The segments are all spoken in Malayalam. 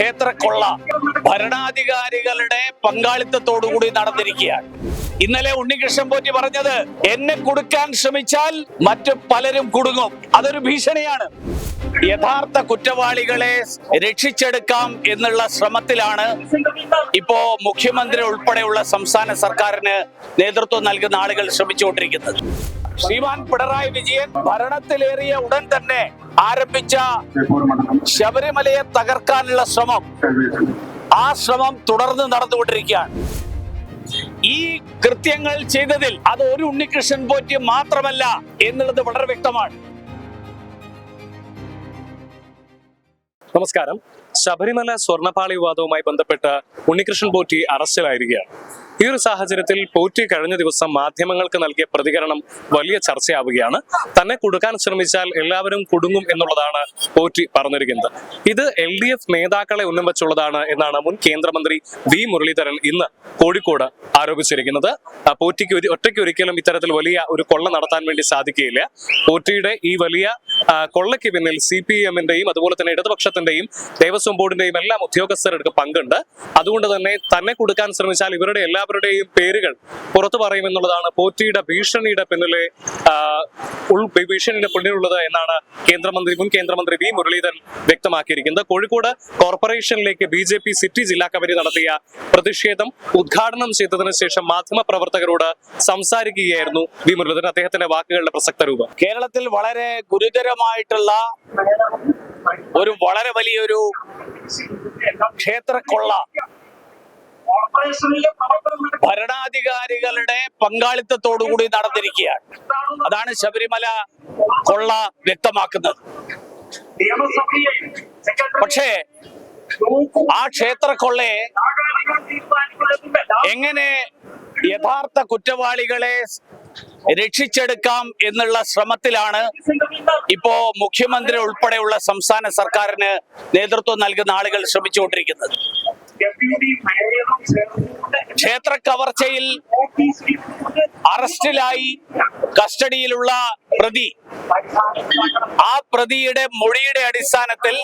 ക്ഷേത്രക്കൊള്ള ഭരണാധികാരികളുടെ പങ്കാളിത്തത്തോടുകൂടി നടന്നിരിക്കുകയാണ്. ഇന്നലെ ഉണ്ണികൃഷ്ണൻ പോറ്റി പറഞ്ഞത് എന്നെ കൊടുക്കാൻ ശ്രമിച്ചാൽ മറ്റു പലരും കുടുങ്ങും. അതൊരു ഭീഷണിയാണ്. യഥാർത്ഥ കുറ്റവാളികളെ രക്ഷിച്ചെടുക്കാം എന്നുള്ള ശ്രമത്തിലാണ് ഇപ്പോ മുഖ്യമന്ത്രി ഉൾപ്പെടെയുള്ള സംസ്ഥാന സർക്കാരിന് നേതൃത്വം നൽകുന്ന ആളുകൾ ശ്രമിച്ചുകൊണ്ടിരിക്കുന്നത്. ശ്രീമാൻ പിണറായി വിജയൻ ഭരണത്തിലേറിയ ഉടൻ തന്നെ ആരംഭിച്ച ശബരിമലയെ തകർക്കാനുള്ള ശ്രമം. ആ ശ്രമം തുടർന്ന് നടന്നുകൊണ്ടിരിക്കുകയാണ്. ഈ കൃത്യങ്ങൾ ചെയ്തതിൽ അത് ഒരു ഉണ്ണികൃഷ്ണൻ പോറ്റി മാത്രമല്ല എന്നുള്ളത് വളരെ വ്യക്തമാണ്. നമസ്കാരം. ശബരിമല സ്വർണപാളി വിവാദവുമായി ബന്ധപ്പെട്ട് ഉണ്ണികൃഷ്ണൻ പോറ്റി അറസ്റ്റിലായിരിക്കുകയാണ്. ഈ ഒരു സാഹചര്യത്തിൽ പോറ്റി കഴിഞ്ഞ ദിവസം മാധ്യമങ്ങൾക്ക് നൽകിയ പ്രതികരണം വലിയ ചർച്ചയാവുകയാണ്. തന്നെ കൊടുക്കാൻ ശ്രമിച്ചാൽ എല്ലാവരും കുടുങ്ങും എന്നുള്ളതാണ് പോറ്റി പറഞ്ഞിരിക്കുന്നത്. ഇത് എൽ ഡി എഫ് നേതാക്കളെ ഉന്നം വെച്ചുള്ളതാണ് എന്നാണ് മുൻ കേന്ദ്രമന്ത്രി വി മുരളീധരൻ ഇന്ന് കോഴിക്കോട് ആരോപിച്ചിരിക്കുന്നത്. പോറ്റിക്ക് ഒറ്റയ്ക്ക് ഒരിക്കലും ഇത്തരത്തിൽ വലിയ ഒരു കൊള്ള നടത്താൻ വേണ്ടി സാധിക്കുകയില്ല. പോറ്റിയുടെ ഈ വലിയ കൊള്ളയ്ക്ക് പിന്നിൽ സി പി എമ്മിന്റെയും അതുപോലെ തന്നെ ഇടതുപക്ഷത്തിന്റെയും ദേവസ്വം ബോർഡിന്റെയും എല്ലാം ഉദ്യോഗസ്ഥരെടുക്ക് പങ്കുണ്ട്. അതുകൊണ്ട് തന്നെ തന്നെ കൊടുക്കാൻ ശ്രമിച്ചാൽ ഇവരുടെ എല്ലാവരുടെയും പേരുകൾ പുറത്തു പറയുമെന്നുള്ളതാണ് പോറ്റിയുടെ ഭീഷണിയുടെ പിന്നിലെ ഭീഷണിയുടെ പിന്നിലുള്ളത് എന്നാണ് കേന്ദ്രമന്ത്രി മുൻ കേന്ദ്രമന്ത്രി വി. മുരളീധരൻ വ്യക്തമാക്കിയിരിക്കുന്നത്. കോഴിക്കോട് കോർപ്പറേഷനിലേക്ക് ബി ജെ പി സിറ്റി ജില്ലാ കമ്മിറ്റി നടത്തിയ പ്രതിഷേധം ഉദ്ഘാടനം ചെയ്തതിനു ശേഷം മാധ്യമ പ്രവർത്തകരോട് സംസാരിക്കുകയായിരുന്നു വി. മുരളീധരൻ. അദ്ദേഹത്തിന്റെ വാക്കുകളുടെ പ്രസക്ത രൂപം. കേരളത്തിൽ വളരെ ഗുരുതരമായിട്ടുള്ള ഒരു വളരെ വലിയൊരു ക്ഷേത്രക്കൊള്ള ഭരണാധികാരികളുടെ പങ്കാളിത്തത്തോടുകൂടി നടന്നിരിക്കുകയാണ്. അതാണ് ശബരിമല കൊള്ള വ്യക്തമാക്കുന്നത്. പക്ഷേ ആ ക്ഷേത്രക്കൊള്ളയെ എങ്ങനെ യഥാർത്ഥ കുറ്റവാളികളെ രക്ഷിച്ചെടുക്കാം എന്നുള്ള ശ്രമത്തിലാണ് ഇപ്പോ മുഖ്യമന്ത്രി ഉൾപ്പെടെയുള്ള സംസ്ഥാന സർക്കാരിന് നേതൃത്വം നൽകുന്ന ആളുകൾ ശ്രമിച്ചുകൊണ്ടിരിക്കുന്നത്. ക്ഷേത്ര കവർച്ചയിൽ അറസ്റ്റിലായി കസ്റ്റഡിയിലുള്ള പ്രതി. ആ പ്രതിയുടെ മൊഴിയുടെ അടിസ്ഥാനത്തിൽ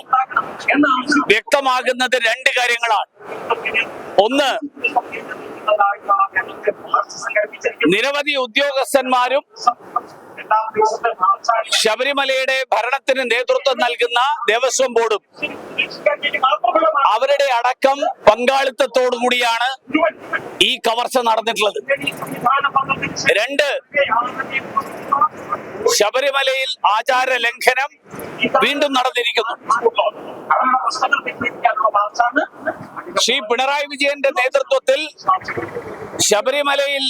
വ്യക്തമാകുന്നത് രണ്ട് കാര്യങ്ങളാണ്. ഒന്ന് നിരവധി ഉദ്യോഗസ്ഥന്മാരും ശബരിമലയുടെ ഭരണത്തിന് നേതൃത്വം നൽകുന്ന ദേവസ്വം ബോർഡും അവരുടെ അടക്കം പങ്കാളിത്തത്തോടു കൂടിയാണ് ഈ കവർച്ച നടന്നിട്ടുള്ളത്. രണ്ട് ശബരിമലയിൽ ആചാര ലംഘനം വീണ്ടും നടന്നിരിക്കുന്നു. ശ്രീ പിണറായി വിജയന്റെ നേതൃത്വത്തിൽ ശബരിമലയിൽ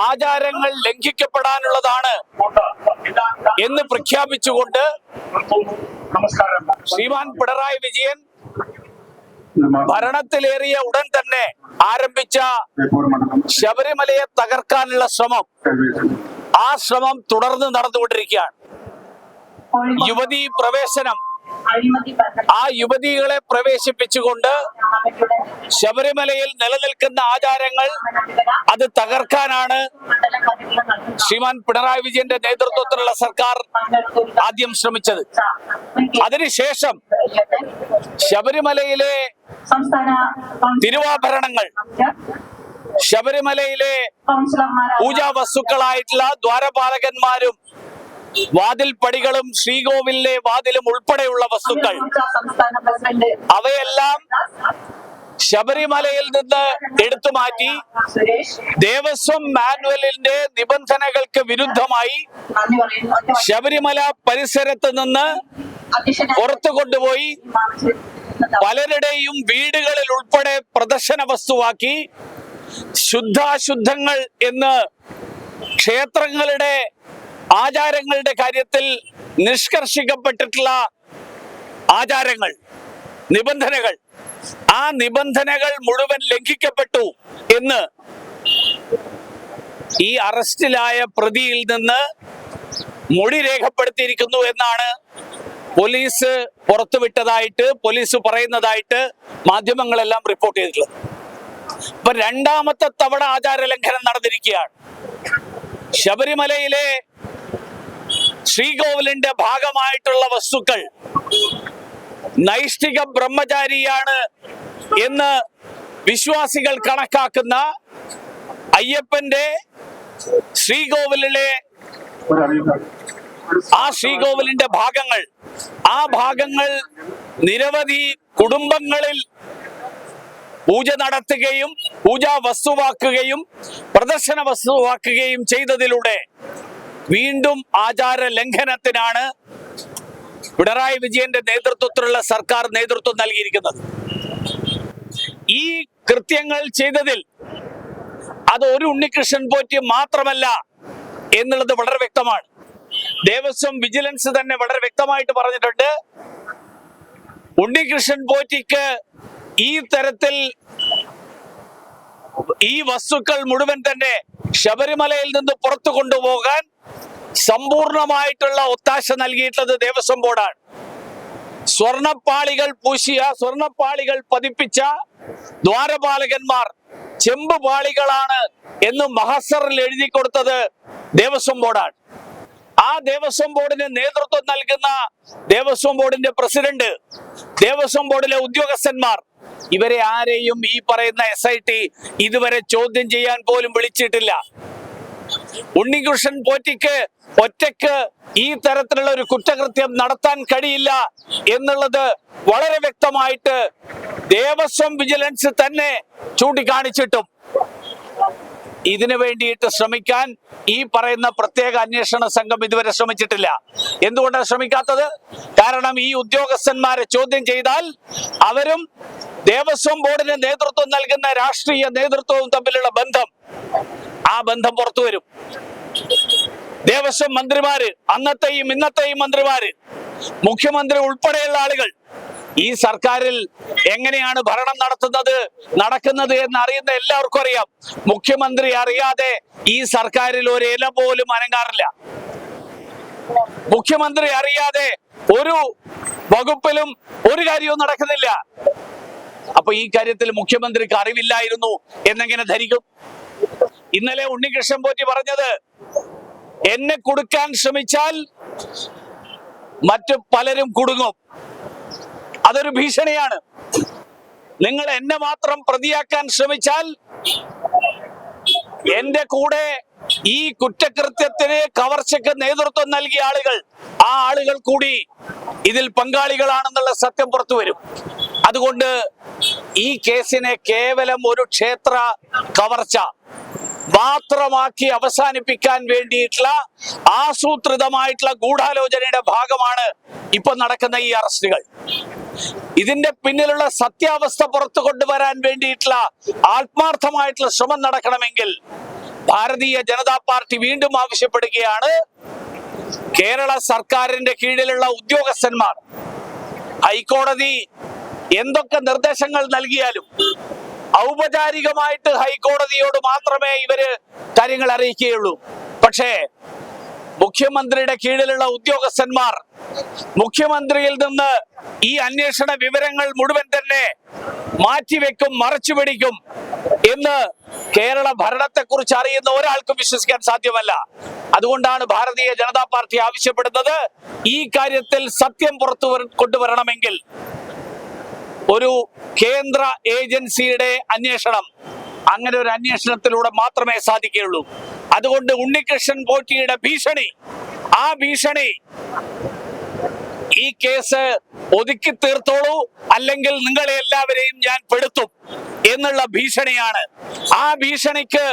ആചാരങ്ങൾ ലംഘിക്കപ്പെടാനുള്ളതാണ് എന്ന് പ്രഖ്യാപിച്ചുകൊണ്ട് ശ്രീമാൻ പിണറായി വിജയൻ ഭരണത്തിലേറിയ ഉടൻ തന്നെ ആരംഭിച്ച ശബരിമലയെ തകർക്കാനുള്ള ശ്രമം. ആ ശ്രമം തുടർന്ന് നടന്നുകൊണ്ടിരിക്കുകയാണ്. യുവതീ പ്രവേശനം ആ യുവതികളെ പ്രവേശിപ്പിച്ചുകൊണ്ട് ശബരിമലയിൽ നിലനിൽക്കുന്ന ആചാരങ്ങൾ അത് തകർക്കാനാണ് ശ്രീമാൻ പിണറായി വിജയന്റെ നേതൃത്വത്തിലുള്ള സർക്കാർ ആദ്യം ശ്രമിച്ചത്. അതിനുശേഷം ശബരിമലയിലെ തിരുവാഭരണങ്ങൾ ശബരിമലയിലെ പൂജാ വസ്തുക്കളായിട്ടുള്ള ദ്വാരപാലകന്മാരും വാതിൽ പടികളും ശ്രീകോവിലിലെ വാതിലും ഉൾപ്പെടെയുള്ള വസ്തുക്കൾ. അവയെല്ലാം ശബരിമലയിൽ നിന്ന് എടുത്തു മാറ്റി ദേവസ്വം മാനുവലിന്റെ നിബന്ധനകൾക്ക് വിരുദ്ധമായി ശബരിമല പരിസരത്ത് നിന്ന് പുറത്തു കൊണ്ടുപോയി പലരുടെയും വീടുകളിൽ ഉൾപ്പെടെ പ്രദർശന വസ്തുവാക്കി ശുദ്ധാശുദ്ധങ്ങൾ എന്ന് ക്ഷേത്രങ്ങളുടെ ആചാരങ്ങളുടെ കാര്യത്തിൽ നിഷ്കർഷിക്കപ്പെട്ടിട്ടുള്ള ആചാരങ്ങൾ നിബന്ധനകൾ. ആ നിബന്ധനകൾ മുഴുവൻ ലംഘിക്കപ്പെട്ടു എന്ന് ഈ അറസ്റ്റിലായ പ്രതിയിൽ നിന്ന് മൊഴി രേഖപ്പെടുത്തിയിരിക്കുന്നു എന്നാണ് പോലീസ് പുറത്തുവിട്ടതായിട്ട് പോലീസ് പറയുന്നതായിട്ട് മാധ്യമങ്ങളെല്ലാം റിപ്പോർട്ട് ചെയ്തിട്ടുള്ളത്. ഇപ്പൊ രണ്ടാമത്തെ തവണ ആചാര ലംഘനം നടന്നിരിക്കുകയാണ്. ശബരിമലയിലെ ശ്രീകോവിലിന്റെ ഭാഗമായിട്ടുള്ള വസ്തുക്കൾ നൈഷ്ഠിക ബ്രഹ്മചാരിയാണ് എന്ന് വിശ്വാസികൾ കണക്കാക്കുന്ന അയ്യപ്പന്റെ ശ്രീകോവിലിലെ ആ ശ്രീകോവിലിന്റെ ഭാഗങ്ങൾ. ആ ഭാഗങ്ങൾ നിരവധി കുടുംബങ്ങളിൽ പൂജ നടത്തുകയും പൂജാ വസ്തുവാക്കുകയും പ്രദർശന വസ്തുവാക്കുകയും ചെയ്തതിലൂടെ വീണ്ടും ആചാര ലംഘനത്തിനാണ് പിണറായി വിജയന്റെ നേതൃത്വത്തിലുള്ള സർക്കാർ നേതൃത്വം നൽകിയിരിക്കുന്നത്. ഈ കൃത്യങ്ങൾ ചെയ്തതിൽ അത് ഒരു ഉണ്ണികൃഷ്ണൻ പോറ്റി മാത്രമല്ല എന്നുള്ളത് വളരെ വ്യക്തമാണ്. ദേവസ്വം വിജിലൻസ് തന്നെ വളരെ വ്യക്തമായിട്ട് പറഞ്ഞിട്ടുണ്ട്. ഉണ്ണികൃഷ്ണൻ പോറ്റിക്ക് ഈ തരത്തിൽ ഈ വസ്തുക്കൾ മുഴുവൻ തന്നെ ശബരിമലയിൽ നിന്ന് പുറത്തു കൊണ്ടുപോകാൻ സമ്പൂർണമായിട്ടുള്ള ഒത്താശ നൽകിയിട്ടുള്ളത് ദേവസ്വം ബോർഡാണ്. സ്വർണപ്പാളികൾ പൂശിയ സ്വർണപ്പാളികൾ പതിപ്പിച്ച ദ്വാരപാലകന്മാർ ചെമ്പ് പാളികളാണ് എന്ന് മഹസറിൽ എഴുതി കൊടുത്തത് ദേവസ്വം ബോർഡാണ്. ആ ദേവസ്വം ബോർഡിന് നേതൃത്വം നൽകുന്ന ദേവസ്വം ബോർഡിന്റെ പ്രസിഡന്റ് ദേവസ്വം ബോർഡിലെ ഉദ്യോഗസ്ഥന്മാർ ഇവരെ ആരെയും ഈ പറയുന്ന എസ് ഐ ടി ഇതുവരെ ചോദ്യം ചെയ്യാൻ പോലും വിളിച്ചിട്ടില്ല. ഉണ്ണികൃഷ്ണൻ പോറ്റിക്ക് ഒറ്റയ്ക്ക് ഈ തരത്തിലുള്ള ഒരു കുറ്റകൃത്യം നടത്താൻ കഴിയില്ല എന്നുള്ളത് വളരെ വ്യക്തമായിട്ട് ദേവസ്വം വിജിലൻസ് തന്നെ ചൂണ്ടിക്കാണിച്ചിട്ടും. ഇതിനു വേണ്ടിയിട്ട് ശ്രമിക്കാൻ ഈ പറയുന്ന പ്രത്യേക അന്വേഷണ സംഘം ഇതുവരെ ശ്രമിച്ചിട്ടില്ല. എന്തുകൊണ്ടാണ് ശ്രമിക്കാത്തത്? കാരണം ഈ ഉദ്യോഗസ്ഥന്മാരെ ചോദ്യം ചെയ്താൽ അവരും ദേവസ്വം ബോർഡിന് നേതൃത്വം നൽകുന്ന രാഷ്ട്രീയ നേതൃത്വവും തമ്മിലുള്ള ബന്ധം ആ ബന്ധം പുറത്തു വരും. ദേവസ്വം മന്ത്രിമാര് അന്നത്തെയും ഇന്നത്തെയും മന്ത്രിമാര് മുഖ്യമന്ത്രി ഉൾപ്പെടെയുള്ള ആളുകൾ ഈ സർക്കാരിൽ എങ്ങനെയാണ് ഭരണം നടത്തുന്നത് നടക്കുന്നത് എന്ന് അറിയുന്ന എല്ലാവർക്കും അറിയാം. മുഖ്യമന്ത്രി അറിയാതെ ഈ സർക്കാരിൽ ഒരു ഇല പോലും അനങ്ങാറില്ല. മുഖ്യമന്ത്രി അറിയാതെ ഒരു വകുപ്പിലും ഒരു കാര്യവും നടക്കുന്നില്ല. അപ്പൊ ഈ കാര്യത്തിൽ മുഖ്യമന്ത്രിക്ക് അറിവില്ലായിരുന്നു എന്നെങ്ങനെ ധരിക്കും? ഇന്നലെ ഉണ്ണികൃഷ്ണൻ പോറ്റി പറഞ്ഞത് എന്നെ കൊടുക്കാൻ ശ്രമിച്ചാൽ മറ്റു പലരും കുടുങ്ങും. അതൊരു ഭീഷണിയാണ്. നിങ്ങൾ എന്നെ മാത്രം പ്രതിയാക്കാൻ ശ്രമിച്ചാൽ എന്റെ കൂടെ ഈ കുറ്റകൃത്യത്തിന് കവർച്ചയ്ക്ക് നേതൃത്വം നൽകിയ ആളുകൾ ആ ആളുകൾ കൂടി ഇതിൽ പങ്കാളികളാണെന്നുള്ള സത്യം പുറത്തു വരും. അതുകൊണ്ട് ഈ കേസിനെ കേവലം ഒരു ക്ഷേത്ര കവർച്ച മാത്രമാക്കി അവസാനിപ്പിക്കാൻ വേണ്ടിയിട്ടുള്ള ആസൂത്രിതമായിട്ടുള്ള ഗൂഢാലോചനയുടെ ഭാഗമാണ് ഇപ്പൊ നടക്കുന്ന ഈ അറസ്റ്റുകൾ. ഇതിന്റെ പിന്നിലുള്ള സത്യാവസ്ഥ പുറത്തു കൊണ്ടുവരാൻ വേണ്ടിയിട്ടുള്ള ആത്മാർത്ഥമായിട്ടുള്ള ശ്രമം നടക്കണമെങ്കിൽ ഭാരതീയ ജനതാ പാർട്ടി വീണ്ടും ആവശ്യപ്പെടുകയാണ്. കേരള സർക്കാരിന്റെ കീഴിലുള്ള ഉദ്യോഗസ്ഥന്മാർ ഹൈക്കോടതി എന്തൊക്കെ നിർദ്ദേശങ്ങൾ നൽകിയാലും ഔപചാരികമായിട്ട് ഹൈക്കോടതിയോട് മാത്രമേ ഇവർ കാര്യങ്ങൾ അറിയിക്കുകയുള്ളൂ. പക്ഷേ മുഖ്യമന്ത്രിയുടെ കീഴിലുള്ള ഉദ്യോഗസ്ഥന്മാർ മുഖ്യമന്ത്രിയിൽ നിന്ന് ഈ അന്വേഷണ വിവരങ്ങൾ മുഴുവൻ തന്നെ മാറ്റിവെക്കും മറച്ചു പിടിക്കും എന്ന് കേരള ഭരണത്തെ കുറിച്ച് അറിയുന്ന ഒരാൾക്കും വിശ്വസിക്കാൻ സാധ്യമല്ല. അതുകൊണ്ടാണ് ഭാരതീയ ജനതാ പാർട്ടി ആവശ്യപ്പെടുന്നത് ഈ കാര്യത്തിൽ സത്യം പുറത്തു കൊണ്ടുവരണമെങ്കിൽ ഒരു കേന്ദ്ര ഏജൻസിയുടെ അന്വേഷണം. അങ്ങനെ ഒരു അന്വേഷണത്തിലൂടെ മാത്രമേ സാധിക്കുകയുള്ളൂ. അതുകൊണ്ട് ഉണ്ണികൃഷ്ണൻ പോറ്റിയുടെ ഭീഷണി ആ ഭീഷണി ഈ കേസ് ഒതുക്കി തീർത്തോളൂ അല്ലെങ്കിൽ നിങ്ങളെ എല്ലാവരെയും ഞാൻ പെടുത്തും എന്നുള്ള ഭീഷണിയാണ്. ആ ഭീഷണിക്ക്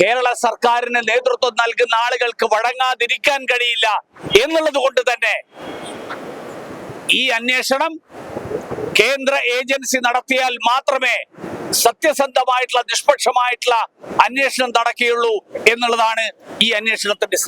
കേരള സർക്കാരിന് നേതൃത്വം നൽകുന്ന ആളുകൾക്ക് വഴങ്ങാതിരിക്കാൻ കഴിയില്ല എന്നുള്ളത് കൊണ്ട് തന്നെ ഈ അന്വേഷണം കേന്ദ്ര ഏജൻസി നടത്തിയാൽ മാത്രമേ സത്യസന്ധമായിട്ടുള്ള നിഷ്പക്ഷമായിട്ടുള്ള അന്വേഷണം നടക്കുകയുള്ളൂ എന്നുള്ളതാണ് ഈ അന്വേഷണത്തിന്റെ